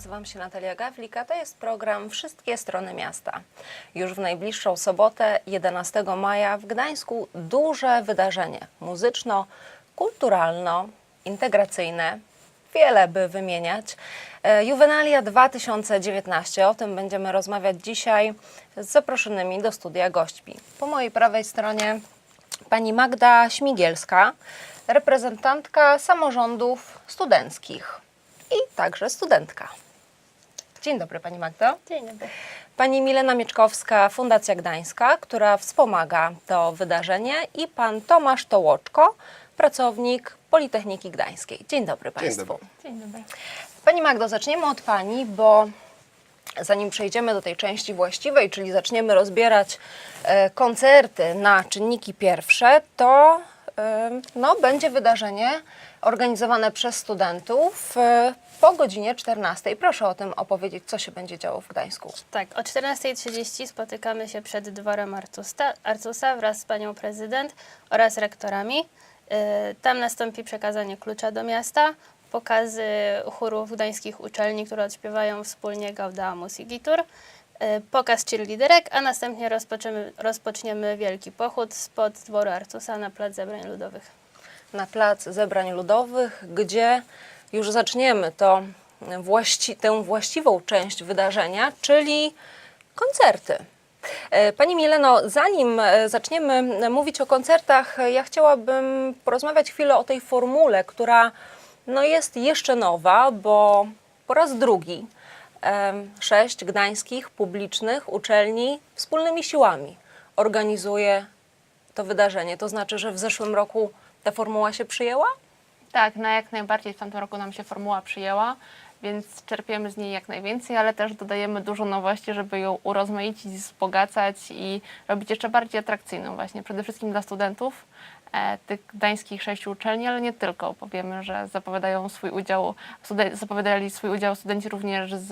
nazywam się Natalia Gawlik, a to jest program Wszystkie Strony Miasta. Już w najbliższą sobotę, 11 maja w Gdańsku duże wydarzenie muzyczno, kulturalno-integracyjne. Wiele by wymieniać. E, Juvenalia 2019. O tym będziemy rozmawiać dzisiaj z zaproszonymi do studia gośćmi. Po mojej prawej stronie pani Magda Śmigielska, reprezentantka samorządów studenckich i także studentka. Dzień dobry Pani Magdo. Dzień dobry. Pani Milena Mieczkowska, Fundacja Gdańska, która wspomaga to wydarzenie i Pan Tomasz Tołoczko, pracownik Politechniki Gdańskiej. Dzień dobry Państwu. dobry. Dzień dobry. Pani Magdo, zaczniemy od Pani, bo zanim przejdziemy do tej części właściwej, czyli zaczniemy rozbierać e, koncerty na czynniki pierwsze, to e, no, będzie wydarzenie organizowane przez studentów e, po godzinie 14. Proszę o tym opowiedzieć, co się będzie działo w Gdańsku. Tak, o 14.30 spotykamy się przed dworem Artusta, Artusa wraz z panią prezydent oraz rektorami. Yy, Tam nastąpi przekazanie klucza do miasta, pokazy chórów gdańskich uczelni, które odśpiewają wspólnie Gaudamus i Gitur, yy, pokaz cheerleaderek, a następnie rozpoczniemy, rozpoczniemy wielki pochód spod dworu Artusa na plac zebrań ludowych. Na plac zebrań ludowych, gdzie już zaczniemy to właści- tę właściwą część wydarzenia, czyli koncerty. E, Pani Mileno, zanim e, zaczniemy mówić o koncertach, e, ja chciałabym porozmawiać chwilę o tej formule, która no, jest jeszcze nowa, bo po raz drugi sześć gdańskich publicznych uczelni wspólnymi siłami organizuje to wydarzenie. To znaczy, że w zeszłym roku ta formuła się przyjęła? Tak, na jak najbardziej w tamtym roku nam się formuła przyjęła, więc czerpiemy z niej jak najwięcej, ale też dodajemy dużo nowości, żeby ją urozmaicić, wzbogacać i robić jeszcze bardziej atrakcyjną właśnie, przede wszystkim dla studentów e, tych gdańskich sześciu uczelni, ale nie tylko, bo wiemy, że zapowiadają swój udział, zapowiadali swój udział studenci również z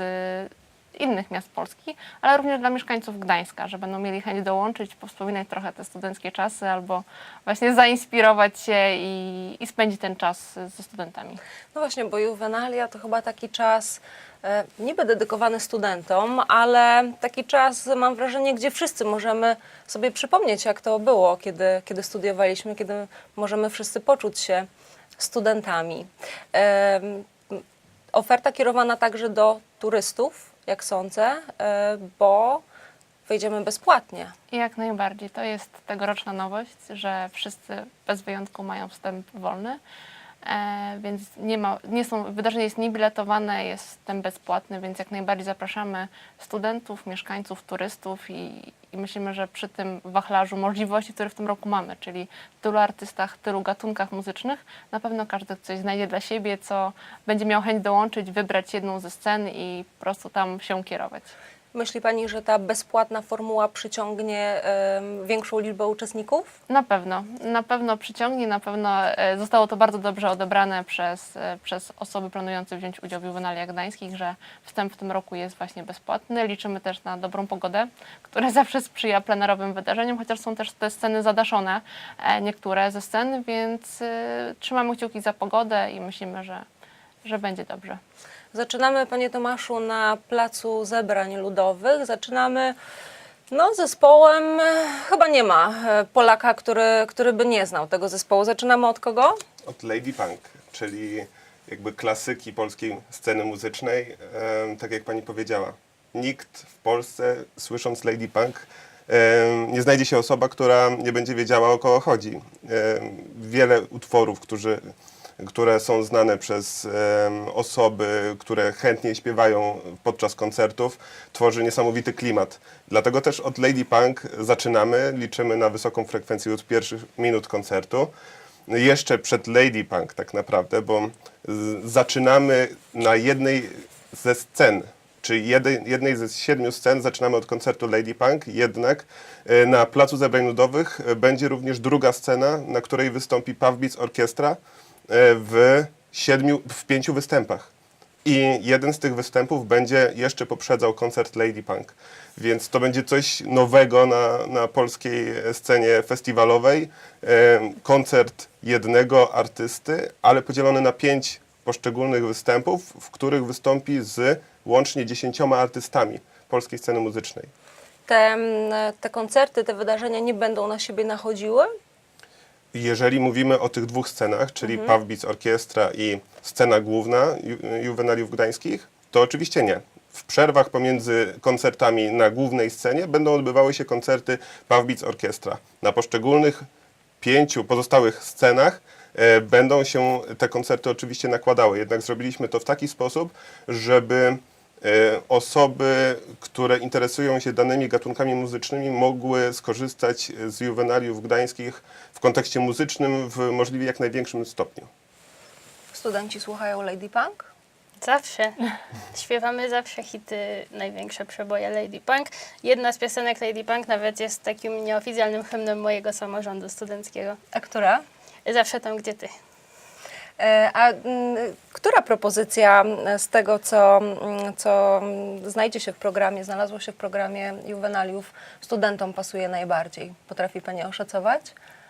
innych miast Polski, ale również dla mieszkańców Gdańska, że będą mieli chęć dołączyć, powspominać trochę te studenckie czasy albo właśnie zainspirować się i, i spędzić ten czas ze studentami. No właśnie, bo juwenalia to chyba taki czas e, niby dedykowany studentom, ale taki czas, mam wrażenie, gdzie wszyscy możemy sobie przypomnieć, jak to było, kiedy, kiedy studiowaliśmy, kiedy możemy wszyscy poczuć się studentami. Em, oferta kierowana także do turystów, jak sądzę, e, bo wejdziemy bezpłatnie. Jak najbardziej. To jest tegoroczna nowość, że wszyscy bez wyjątku mają wstęp wolny. E, więc nie ma, nie są, wydarzenie jest niebiletowane, jest wstęp bezpłatny, więc jak najbardziej zapraszamy studentów, mieszkańców, turystów i, i myślimy, że przy tym wachlarzu możliwości, które w tym roku mamy, czyli tylu artystach, tylu gatunkach muzycznych, na pewno każdy coś znajdzie dla siebie, co będzie miał chęć dołączyć, wybrać jedną ze scen i po prostu tam się kierować. Myśli Pani, że ta bezpłatna formuła przyciągnie em, większą liczbę uczestników? Na pewno, na pewno przyciągnie, na pewno e, zostało to bardzo dobrze odebrane przez, e, przez osoby planujące wziąć udział w juwenaliach gdańskich, że wstęp w tym roku jest właśnie bezpłatny. Liczymy też na dobrą pogodę, która zawsze sprzyja plenerowym wydarzeniom, chociaż są też te sceny zadaszone, e, niektóre ze scen, więc e, trzymamy kciuki za pogodę i myślimy, że, że będzie dobrze. Zaczynamy, panie Tomaszu, na placu zebrań ludowych. Zaczynamy no, zespołem. e, Chyba nie ma e, Polaka, który, który by nie znał tego zespołu. Zaczynamy od kogo? Od Lady Punk, czyli jakby klasyki polskiej sceny muzycznej, tak jak pani powiedziała. Nikt w Polsce, słysząc Lady Punk, nie znajdzie się osoba, która nie będzie wiedziała o kogo chodzi. Wiele utworów, którzy, które są znane przez osoby, które chętnie śpiewają podczas koncertów, tworzy niesamowity klimat. Dlatego też od Lady Punk zaczynamy, liczymy na wysoką frekwencję od pierwszych minut koncertu jeszcze przed Lady Punk tak naprawdę, bo zaczynamy na jednej ze scen, czy jednej, jednej ze siedmiu scen zaczynamy od koncertu Lady Punk, jednak e, na Placu Zebrań Ludowych będzie również druga scena, na której wystąpi Beats Orkiestra w siedmiu, w pięciu występach. I jeden z tych występów będzie jeszcze poprzedzał koncert Lady Punk. Więc to będzie coś nowego na, na polskiej scenie festiwalowej. E, Koncert jednego artysty, ale podzielony na pięć poszczególnych występów, w których wystąpi z łącznie dziesięcioma artystami polskiej sceny muzycznej. Te, mm, te koncerty, te wydarzenia nie będą na siebie nachodziły? Jeżeli mówimy o tych dwóch scenach, czyli Mhm. Pawbic Orkiestra i scena główna Ju- Juwenaliów Gdańskich, to oczywiście nie. W przerwach pomiędzy koncertami na głównej scenie będą odbywały się koncerty Pawbic Orkiestra. Na poszczególnych pięciu pozostałych scenach e, będą się te koncerty oczywiście nakładały. Jednak zrobiliśmy to w taki sposób, żeby osoby, które interesują się danymi gatunkami muzycznymi, mogły skorzystać z juwenaliów gdańskich w kontekście muzycznym w możliwie jak największym stopniu. Studenci słuchają Lady Punk? Zawsze. Śpiewamy zawsze hity, największe przeboje Lady Punk. Jedna z piosenek Lady Punk nawet jest takim nieoficjalnym hymnem mojego samorządu studenckiego. A która? Zawsze tam, gdzie ty. E, A mm, która propozycja z tego, co, mm, co znajdzie się w programie, znalazło się w programie Juwenaliów, studentom pasuje najbardziej? Potrafi Pani oszacować?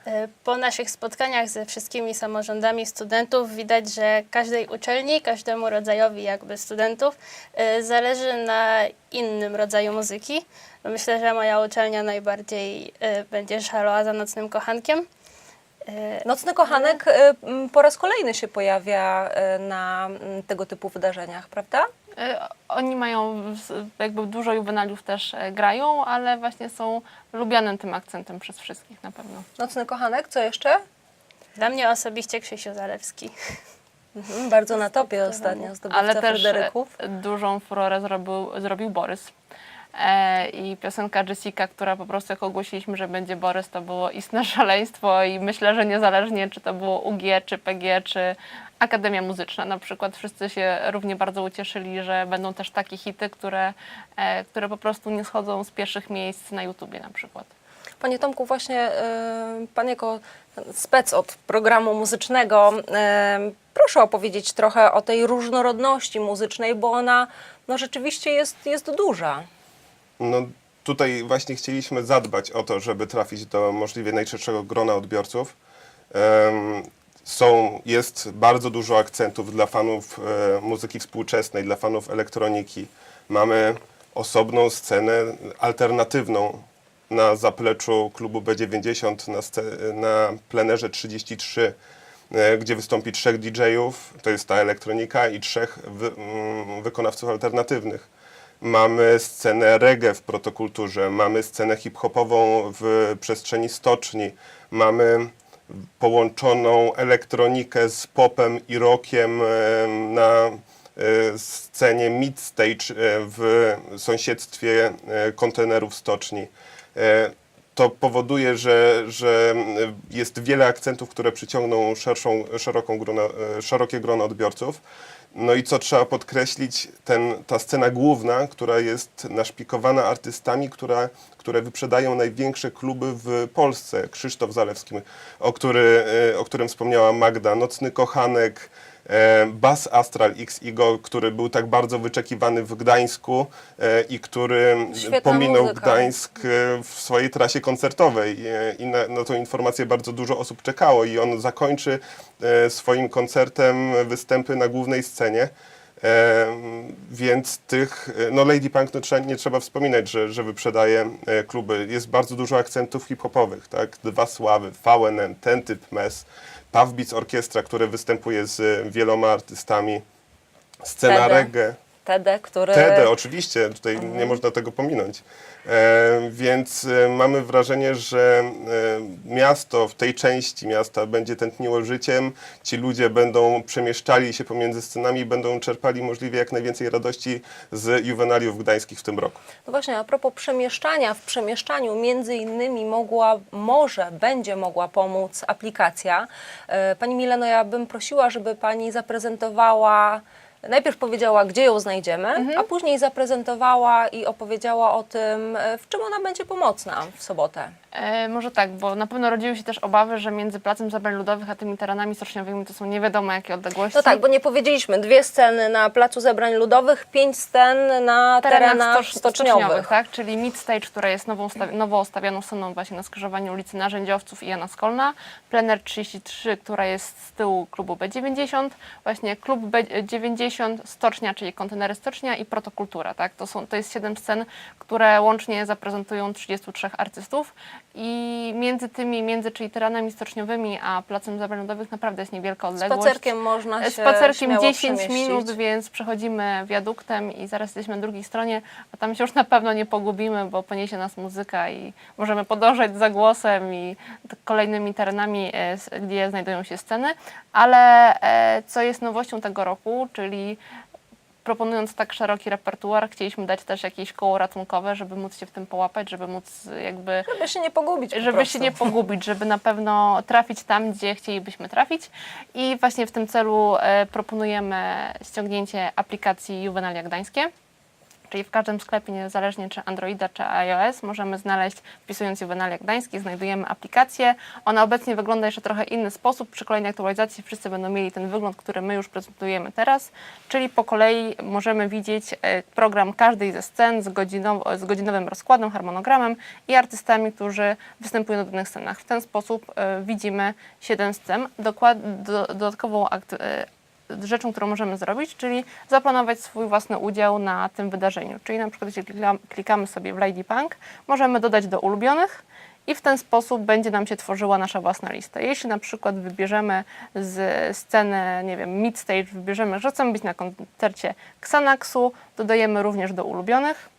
E, Po naszych spotkaniach ze wszystkimi samorządami studentów widać, że każdej uczelni, każdemu rodzajowi jakby studentów e, zależy na innym rodzaju muzyki. Myślę, że moja uczelnia najbardziej będzie szalała za nocnym kochankiem. E, Nocny Kochanek e, po raz kolejny się pojawia e, na tego typu wydarzeniach, prawda? Oni mają jakby dużo juwenaliów też grają, ale właśnie są lubianym tym akcentem przez wszystkich na pewno. Nocny Kochanek, co jeszcze? Dla mnie osobiście Krzysiu Zalewski. Mhm, bardzo na topie ostatnio, zdobywca Ale też Fryderyków. dużą furorę zrobił, zrobił Borys. E, I piosenka Jessica, która po prostu jak ogłosiliśmy, że będzie Borys, to było istne szaleństwo i myślę, że niezależnie czy to było UG, czy PG, czy Akademia Muzyczna na przykład, wszyscy się równie bardzo ucieszyli, że będą też takie hity, które, e, które po prostu nie schodzą z pierwszych miejsc na YouTubie na przykład. Panie Tomku, właśnie y, Pan jako spec od programu muzycznego, proszę opowiedzieć trochę o tej różnorodności muzycznej, bo ona no, rzeczywiście jest, jest duża. No, tutaj właśnie chcieliśmy zadbać o to, żeby trafić do możliwie najszerszego grona odbiorców. Są, jest bardzo dużo akcentów dla fanów e, muzyki współczesnej, dla fanów elektroniki. Mamy osobną scenę alternatywną na zapleczu klubu B90 na, na plenerze 33, e, gdzie wystąpi trzech DJ-ów, to jest ta elektronika i trzech wy, mm, wykonawców alternatywnych. Mamy scenę reggae w protokulturze, mamy scenę hip-hopową w przestrzeni stoczni, mamy połączoną elektronikę z popem i rockiem em, na e, scenie Midstage e, w sąsiedztwie e, kontenerów stoczni. E, To powoduje, że, że jest wiele akcentów, które przyciągną szerszą, szeroką grono, e, szerokie grono odbiorców. No i co trzeba podkreślić, ten, ta scena główna, która jest naszpikowana artystami, która, które wyprzedają największe kluby w Polsce. Krzysztof Zalewski, o, który, e, o którym wspomniała Magda, Nocny Kochanek, Bas Astral X Igo, który był tak bardzo wyczekiwany w Gdańsku e, i który Świetna pominął muzyka. Gdańsk e, w swojej trasie koncertowej E, i na, na tą informację bardzo dużo osób czekało i on zakończy e, swoim koncertem występy na głównej scenie. Więc tych, e, no Lady Punk no, trzeba, nie trzeba wspominać, że, że wyprzedaje e, kluby. Jest bardzo dużo akcentów hip-hopowych, tak? Dwa Sławy, VNM, ten typ mes, Pawbic Orkiestra, które występuje z e, wieloma artystami, scena Tede. reggae. Tede, który... TED, oczywiście, tutaj nie można tego pominąć. E, więc e, mamy wrażenie, że e, miasto w tej części miasta będzie tętniło życiem. Ci ludzie będą przemieszczali się pomiędzy scenami, będą czerpali możliwie jak najwięcej radości z juwenaliów gdańskich w tym roku. No właśnie, a propos przemieszczania, w przemieszczaniu między innymi mogła, może, będzie mogła pomóc aplikacja. E, Pani Mileno, ja bym prosiła, żeby Pani zaprezentowała, najpierw powiedziała, gdzie ją znajdziemy, a później zaprezentowała i opowiedziała o tym, e, w czym ona będzie pomocna w sobotę. E, może tak, bo na pewno rodziły się też obawy, że między Placem Zabrań Ludowych a tymi terenami stoczniowymi to są nie wiadomo jakie odległości. No tak, bo nie powiedzieliśmy, dwie sceny na Placu Zebrań Ludowych, pięć scen na terenach stocz- stoczniowych. tak? Czyli Mid Stage, która jest nową, nowo ustawioną sceną właśnie na skrzyżowaniu ulicy Narzędziowców i Jana Skolna, Plener 33, która jest z tyłu klubu B90, właśnie klub B90, Stocznia, czyli kontenery Stocznia i Protokultura, tak? To, są, to jest siedem scen, które łącznie zaprezentują 33 artystów i między tymi, między czyli terenami stoczniowymi a Placem Ludowych naprawdę jest niewielka odległość. Spacerkiem można się Spacerkiem śmiało 10 przemieścić. minut, więc przechodzimy wiaduktem i zaraz jesteśmy na drugiej stronie, a tam się już na pewno nie pogubimy, bo poniesie nas muzyka i możemy podążać za głosem i kolejnymi terenami, e, gdzie znajdują się sceny. Ale e, co jest nowością tego roku, czyli proponując tak szeroki repertuar, chcieliśmy dać też jakieś koło ratunkowe, żeby móc się w tym połapać, żeby móc jakby Żeby się nie pogubić po żeby prostu. się nie pogubić, żeby na pewno trafić tam, gdzie chcielibyśmy trafić. I właśnie w tym celu e, proponujemy ściągnięcie aplikacji Juvenalia Gdańskie. Czyli w każdym sklepie, niezależnie czy Androida, czy iOS, możemy znaleźć, wpisując Juvenalia Gdański, znajdujemy aplikację. Ona obecnie wygląda jeszcze trochę inny sposób. Przy kolejnej aktualizacji wszyscy będą mieli ten wygląd, który my już prezentujemy teraz. Czyli po kolei możemy widzieć e, program każdej ze scen z, z godzinowym rozkładem, harmonogramem i artystami, którzy występują na danych scenach. W ten sposób e, widzimy 7 scen. Dokład, do, dodatkową akt, e, rzeczą, którą możemy zrobić, czyli zaplanować swój własny udział na tym wydarzeniu. Czyli na przykład, jeśli klikam- klikamy sobie w Lady Punk, możemy dodać do ulubionych i w ten sposób będzie nam się tworzyła nasza własna lista. Jeśli na przykład wybierzemy z sceny, nie wiem, mid stage, wybierzemy, że chcemy być na koncercie Xanaxu, dodajemy również do ulubionych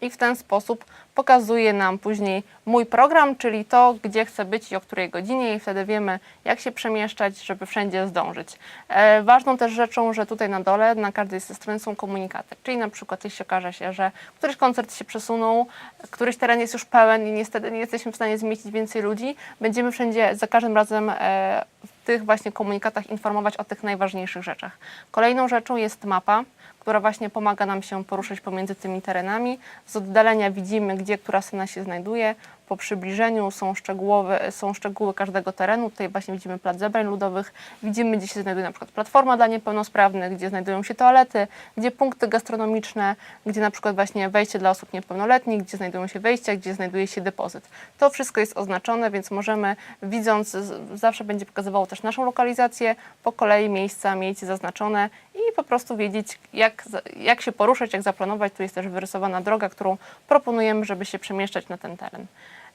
i w ten sposób pokazuje nam później mój program, czyli to, gdzie chcę być i o której godzinie i wtedy wiemy, jak się przemieszczać, żeby wszędzie zdążyć. E, ważną też rzeczą, że tutaj na dole, na każdej ze stron są komunikaty, czyli na przykład jeśli okaże się, że któryś koncert się przesunął, któryś teren jest już pełen i niestety nie jesteśmy w stanie zmieścić więcej ludzi, będziemy wszędzie za każdym razem e, tych właśnie komunikatach informować o tych najważniejszych rzeczach. Kolejną rzeczą jest mapa, która właśnie pomaga nam się poruszać pomiędzy tymi terenami. Z oddalenia widzimy, gdzie która scena się znajduje. Po przybliżeniu są, szczegółowe, są szczegóły każdego terenu. Tutaj właśnie widzimy plac zebrań ludowych. Widzimy, gdzie się znajduje na przykład platforma dla niepełnosprawnych, gdzie znajdują się toalety, gdzie punkty gastronomiczne, gdzie na przykład właśnie wejście dla osób niepełnoletnich, gdzie znajdują się wejścia, gdzie znajduje się depozyt. To wszystko jest oznaczone, więc możemy widząc, zawsze będzie pokazywało też naszą lokalizację, po kolei miejsca mieć zaznaczone i po prostu wiedzieć, jak, jak się poruszać, jak zaplanować. Tu jest też wyrysowana droga, którą proponujemy, żeby się przemieszczać na ten teren.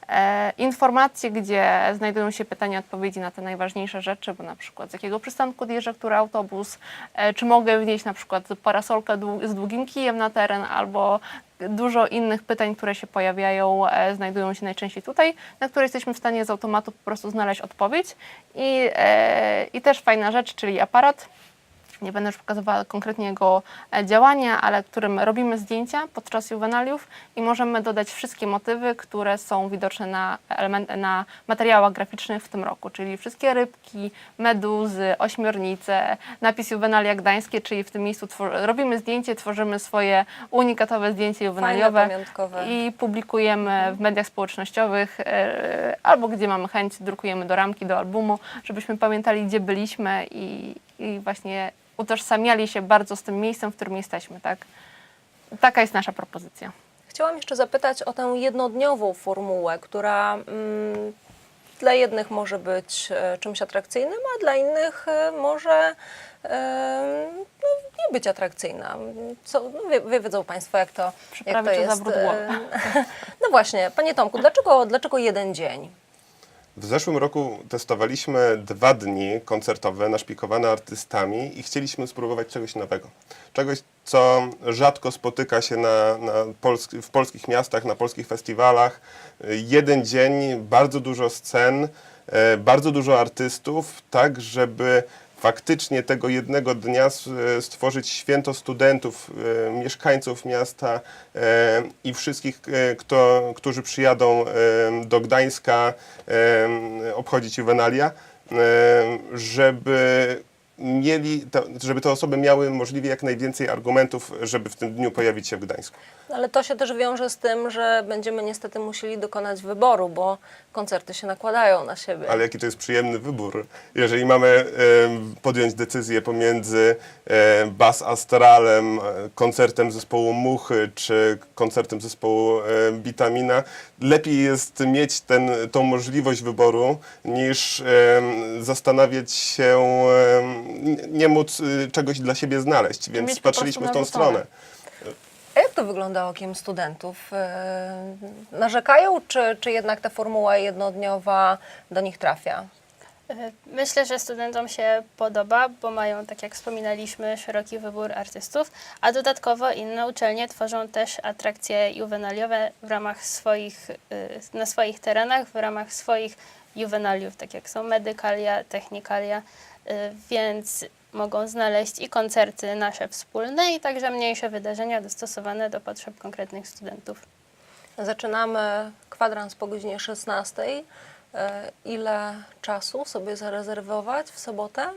E, informacje, gdzie znajdują się pytania, odpowiedzi na te najważniejsze rzeczy, bo na przykład z jakiego przystanku odjeżdża który autobus, e, czy mogę wnieść na przykład parasolkę z długim kijem na teren, albo dużo innych pytań, które się pojawiają, e, znajdują się najczęściej tutaj, na które jesteśmy w stanie z automatu po prostu znaleźć odpowiedź. I, i też fajna rzecz, czyli aparat. Nie będę już pokazywała konkretnie jego e, działania, ale którym robimy zdjęcia podczas juwenaliów i możemy dodać wszystkie motywy, które są widoczne na, element, na materiałach graficznych w tym roku, czyli wszystkie rybki, meduzy, ośmiornice, napis juwenalia gdańskie, czyli w tym miejscu robimy zdjęcie, tworzymy swoje unikatowe zdjęcie juwenaliowe i publikujemy w mediach społecznościowych e, albo gdzie mamy chęć, drukujemy do ramki, do albumu, żebyśmy pamiętali, gdzie byliśmy i, i właśnie utożsamiali się bardzo z tym miejscem, w którym jesteśmy, tak? Taka jest nasza propozycja. Chciałam jeszcze zapytać o tę jednodniową formułę, która mm, dla jednych może być e, czymś atrakcyjnym, a dla innych e, może e, no, nie być atrakcyjna. Co, no, wie, wie, wiedzą Państwo, jak to, jak to jest. No właśnie, Panie Tomku, dlaczego, dlaczego jeden dzień? W zeszłym roku testowaliśmy dwa dni koncertowe naszpikowane artystami i chcieliśmy spróbować czegoś nowego. Czegoś, co rzadko spotyka się na, na w polskich miastach, na polskich festiwalach. Jeden dzień, bardzo dużo scen, e, bardzo dużo artystów, tak żeby faktycznie tego jednego dnia s- stworzyć święto studentów, e, mieszkańców miasta e, i wszystkich, e, kto, którzy przyjadą e, do Gdańska e, obchodzić juwenalia, e, żeby mieli, to, żeby te osoby miały możliwie jak najwięcej argumentów, żeby w tym dniu pojawić się w Gdańsku. Ale to się też wiąże z tym, że będziemy niestety musieli dokonać wyboru, bo koncerty się nakładają na siebie. Ale jaki to jest przyjemny wybór. Jeżeli mamy em, podjąć decyzję pomiędzy e, Bas Astralem, e, koncertem zespołu Muchy, czy koncertem zespołu e, Bitamina, lepiej jest mieć ten, tą możliwość wyboru, niż zastanawiać się, nie móc y, czegoś dla siebie znaleźć. Więc mieć patrzyliśmy w tą stronę. A jak to wygląda okiem studentów? E, Narzekają, czy, czy jednak ta formuła jednodniowa do nich trafia? Myślę, że studentom się podoba, bo mają, tak jak wspominaliśmy, szeroki wybór artystów, a dodatkowo inne uczelnie tworzą też atrakcje juwenaliowe w ramach swoich, y, na swoich terenach, w ramach swoich juwenaliów, tak jak są medykalia, technikalia, y, więc mogą znaleźć i koncerty nasze wspólne, i także mniejsze wydarzenia dostosowane do potrzeb konkretnych studentów. Zaczynamy kwadrans po godzinie 16. E, Ile czasu sobie zarezerwować w sobotę,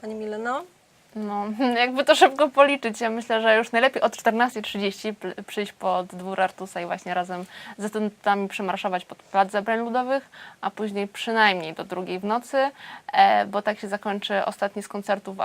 Pani Mileno? No, jakby to szybko policzyć, ja myślę, że już najlepiej od 14.30 pl- przyjść pod dwór Artusa i właśnie razem ze studentami przemarszować pod plac zebrań ludowych, a później przynajmniej do drugiej w nocy, e, bo tak się zakończy ostatni z koncertów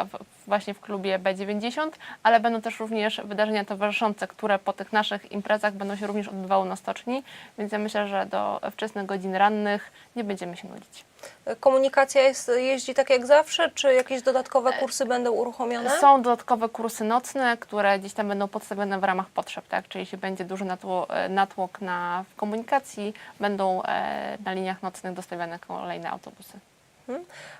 właśnie w klubie B90, ale będą też również wydarzenia towarzyszące, które po tych naszych imprezach będą się również odbywały na stoczni, więc ja myślę, że do wczesnych godzin rannych nie będziemy się nudzić. E, Komunikacja jest, jeździ tak jak zawsze, czy jakieś dodatkowe kursy będą uruchomione? Są dodatkowe kursy nocne, które gdzieś tam będą podstawione w ramach potrzeb, tak? Czyli jeśli będzie duży natło, e, natłok na, w komunikacji, będą e, na liniach nocnych dostawiane kolejne autobusy.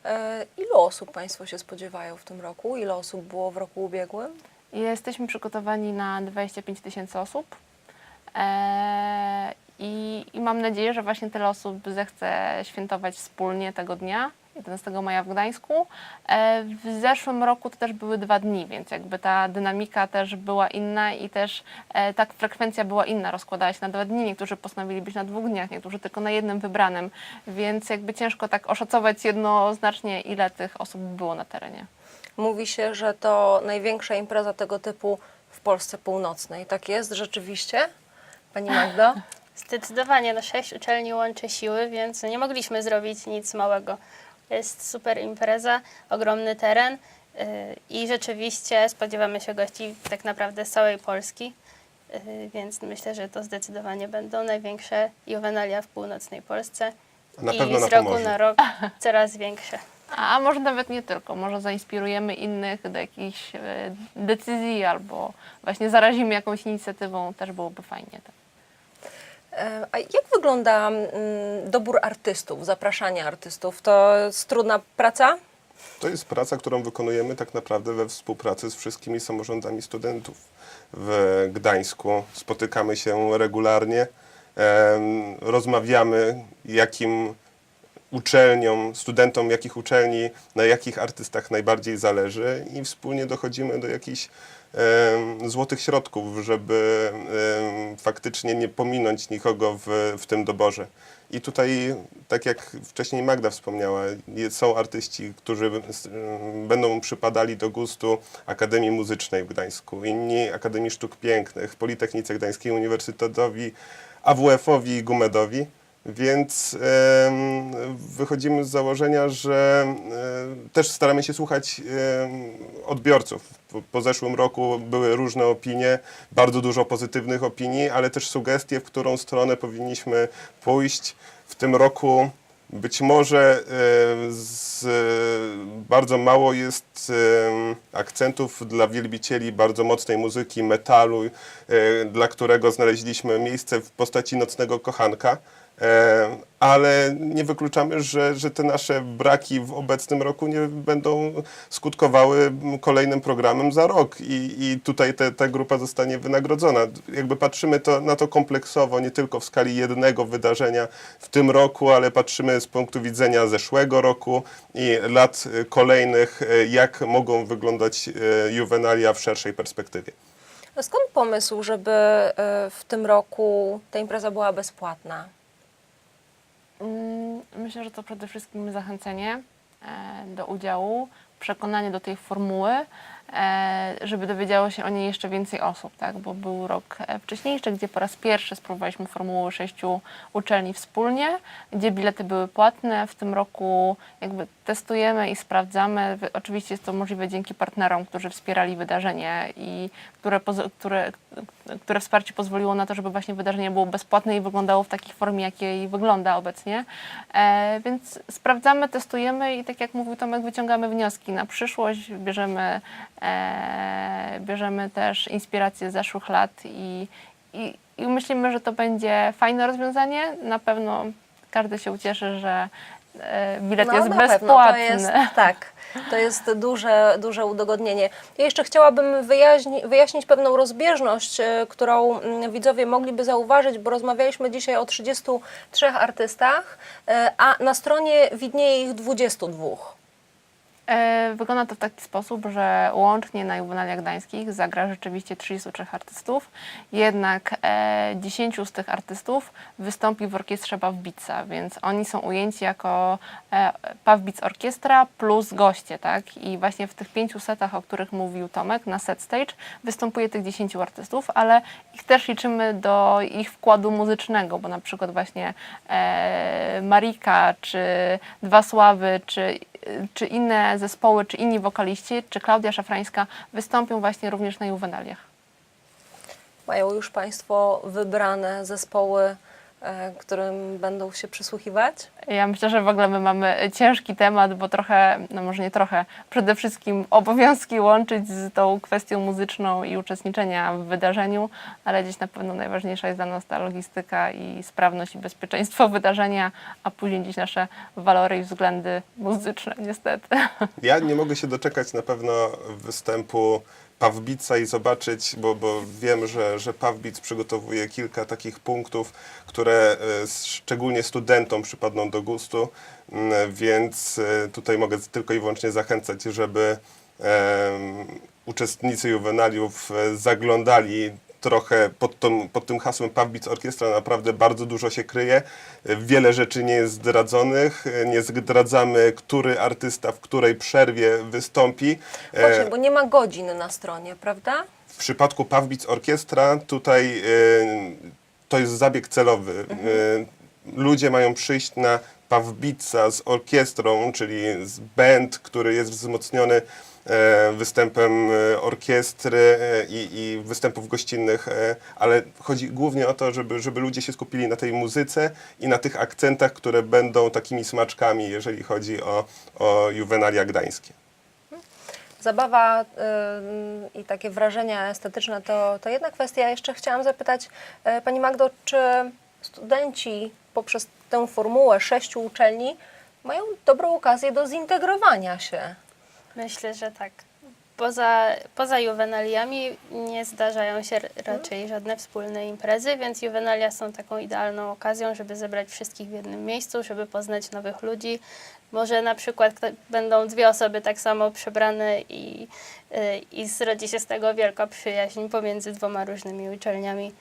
E, Ilu osób Państwo się spodziewają w tym roku? Ile osób było w roku ubiegłym? Jesteśmy przygotowani na 25 tysięcy osób e, i, i mam nadzieję, że właśnie tyle osób zechce świętować wspólnie tego dnia, 11 maja w Gdańsku. E, w zeszłym roku to też były dwa dni, więc jakby ta dynamika też była inna i też e, ta frekwencja była inna, rozkładała się na dwa dni. Niektórzy postanowili być na dwóch dniach, niektórzy tylko na jednym wybranym, więc jakby ciężko tak oszacować jednoznacznie, ile tych osób było na terenie. Mówi się, że to największa impreza tego typu w Polsce Północnej. Tak jest rzeczywiście? Pani Magdo? Zdecydowanie, no sześć uczelni łączy siły, więc nie mogliśmy zrobić nic małego. Jest super impreza, ogromny teren yy, i rzeczywiście spodziewamy się gości tak naprawdę z całej Polski, yy, więc myślę, że to zdecydowanie będą największe juwenalia w północnej Polsce Na i pewno z na roku na rok coraz większe. A może nawet nie tylko, może zainspirujemy innych do jakichś e, decyzji albo właśnie zarazimy jakąś inicjatywą, też byłoby fajnie. Tak. E, A jak wygląda mm, dobór artystów, zapraszanie artystów? To jest trudna praca? To jest praca, którą wykonujemy tak naprawdę we współpracy z wszystkimi samorządami studentów w Gdańsku. Spotykamy się regularnie, rozmawiamy, jakim uczelniom, studentom jakich uczelni, na jakich artystach najbardziej zależy i wspólnie dochodzimy do jakichś złotych środków, żeby faktycznie nie pominąć nikogo w, w tym doborze. I tutaj, tak jak wcześniej Magda wspomniała, są artyści, którzy będą przypadali do gustu Akademii Muzycznej w Gdańsku, inni Akademii Sztuk Pięknych, Politechnice Gdańskiej, Uniwersytetowi, AWF-owi i Gumedowi. Więc wychodzimy z założenia, że em, też staramy się słuchać odbiorców. Po, zeszłym roku były różne opinie, bardzo dużo pozytywnych opinii, ale też sugestie, w którą stronę powinniśmy pójść. W tym roku być może e, z, bardzo mało jest akcentów dla wielbicieli bardzo mocnej muzyki, metalu, e, dla którego znaleźliśmy miejsce w postaci Nocnego Kochanka. E, ale nie wykluczamy, że, że te nasze braki w obecnym roku nie będą skutkowały kolejnym programem za rok i, i tutaj te, ta grupa zostanie wynagrodzona. Jakby patrzymy to, na to kompleksowo, nie tylko w skali jednego wydarzenia w tym roku, ale patrzymy z punktu widzenia zeszłego roku i lat kolejnych, y, jak mogą wyglądać y, juwenalia w szerszej perspektywie. Skąd pomysł, żeby e, w tym roku ta impreza była bezpłatna? Mm, Myślę, że to przede wszystkim zachęcenie e, do udziału, przekonanie do tej formuły, żeby dowiedziało się o niej jeszcze więcej osób, tak? bo był rok e, wcześniejszy, gdzie po raz pierwszy spróbowaliśmy formuły sześciu uczelni wspólnie, gdzie bilety były płatne. W tym roku jakby testujemy i sprawdzamy. Oczywiście jest to możliwe dzięki partnerom, którzy wspierali wydarzenie i które, które, które wsparcie pozwoliło na to, żeby właśnie wydarzenie było bezpłatne i wyglądało w takiej formie, jakiej wygląda obecnie. E, więc sprawdzamy, testujemy i tak jak mówił Tomek, wyciągamy wnioski na przyszłość, bierzemy, e, bierzemy też inspiracje z zeszłych lat i, i, i myślimy, że to będzie fajne rozwiązanie. Na pewno każdy się ucieszy, że e, bilet jest No, pewno, bezpłatny. to jest, tak, to jest duże, duże udogodnienie. Ja jeszcze chciałabym wyjaśni, wyjaśnić pewną rozbieżność, e, którą mm, widzowie mogliby zauważyć, bo rozmawialiśmy dzisiaj o 33 artystach, e, a na stronie widnieje ich 22. E, Wygląda to w taki sposób, że łącznie na Juwenaliach Gdańskich zagra rzeczywiście 33 artystów, jednak e, 10 z tych artystów wystąpi w orkiestrze Pawbica, więc oni są ujęci jako e, Pawbic Orkiestra plus goście, tak? I właśnie w tych pięciu setach, o których mówił Tomek, na set stage występuje tych 10 artystów, ale ich też liczymy do ich wkładu muzycznego, bo na przykład właśnie e, Marika, czy Dwa Sławy, czy czy inne zespoły, czy inni wokaliści, czy Klaudia Szafrańska wystąpią właśnie również na Juwenaliach. Mają już Państwo wybrane zespoły, którym będą się przysłuchiwać? Ja myślę, że w ogóle my mamy ciężki temat, bo trochę, no może nie trochę, przede wszystkim obowiązki łączyć z tą kwestią muzyczną i uczestniczenia w wydarzeniu, ale gdzieś na pewno najważniejsza jest dla nas ta logistyka i sprawność i bezpieczeństwo wydarzenia, a później gdzieś nasze walory i względy muzyczne niestety. Ja nie mogę się doczekać na pewno występu Pawbica i zobaczyć, bo, bo wiem, że, że Pawbic przygotowuje kilka takich punktów, które e, szczególnie studentom przypadną do gustu, mm, więc e, tutaj mogę tylko i wyłącznie zachęcać, żeby uczestnicy juwenaliów e, zaglądali trochę pod, tą, pod tym hasłem Pawbic Orkiestra naprawdę bardzo dużo się kryje. Wiele rzeczy nie jest zdradzonych. Nie zdradzamy, który artysta w której przerwie wystąpi. E, Właśnie, bo nie ma godzin na stronie, prawda? W przypadku Pawbic Orkiestra tutaj e, to jest zabieg celowy. E, Ludzie mają przyjść na Pawbica z orkiestrą, czyli z band, który jest wzmocniony występem e, orkiestry e, i, i występów gościnnych, e, ale chodzi głównie o to, żeby, żeby ludzie się skupili na tej muzyce i na tych akcentach, które będą takimi smaczkami, jeżeli chodzi o, o juwenalia gdańskie. Zabawa ym, i takie wrażenia estetyczne to, to jedna kwestia. Jeszcze chciałam zapytać e, Pani Magdo, czy studenci poprzez tę formułę sześciu uczelni mają dobrą okazję do zintegrowania się? Myślę, że tak. Poza, poza juwenaliami nie zdarzają się raczej żadne wspólne imprezy, więc juwenalia są taką idealną okazją, żeby zebrać wszystkich w jednym miejscu, żeby poznać nowych ludzi. Może na przykład będą dwie osoby tak samo przebrane i, y, i zrodzi się z tego wielka przyjaźń pomiędzy dwoma różnymi uczelniami.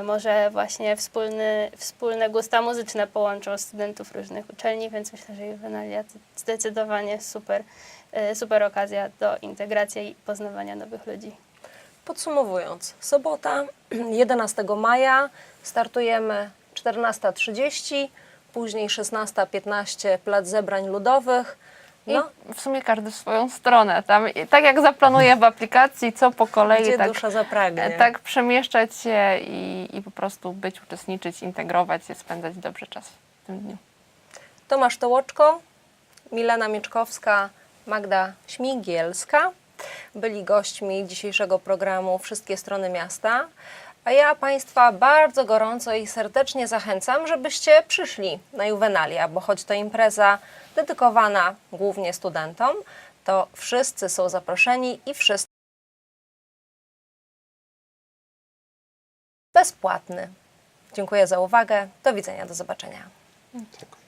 Y, Może właśnie wspólny, wspólne gusta muzyczne połączą studentów różnych uczelni, więc myślę, że juwenalia zdecydowanie super, super okazja do integracji i poznawania nowych ludzi. Podsumowując, sobota 11 maja startujemy 14.30, później 16.15 Plac Zebrań Ludowych. I No, w sumie każdy w swoją stronę. Tam, i tak jak zaplanuje w aplikacji, co po kolei, gdzie tak, dusza zapragnie. tak przemieszczać się i, i po prostu być, uczestniczyć, integrować się, spędzać dobrze czas w tym dniu. Tomasz Tołoczko, Milena Mieczkowska, Magda Śmigielska byli gośćmi dzisiejszego programu Wszystkie Strony Miasta. A ja Państwa bardzo gorąco i serdecznie zachęcam, żebyście przyszli na Juvenalia, bo choć to impreza dedykowana głównie studentom, to wszyscy są zaproszeni i wszyscy bezpłatny. Dziękuję za uwagę. Do widzenia, do zobaczenia. Dziękuję.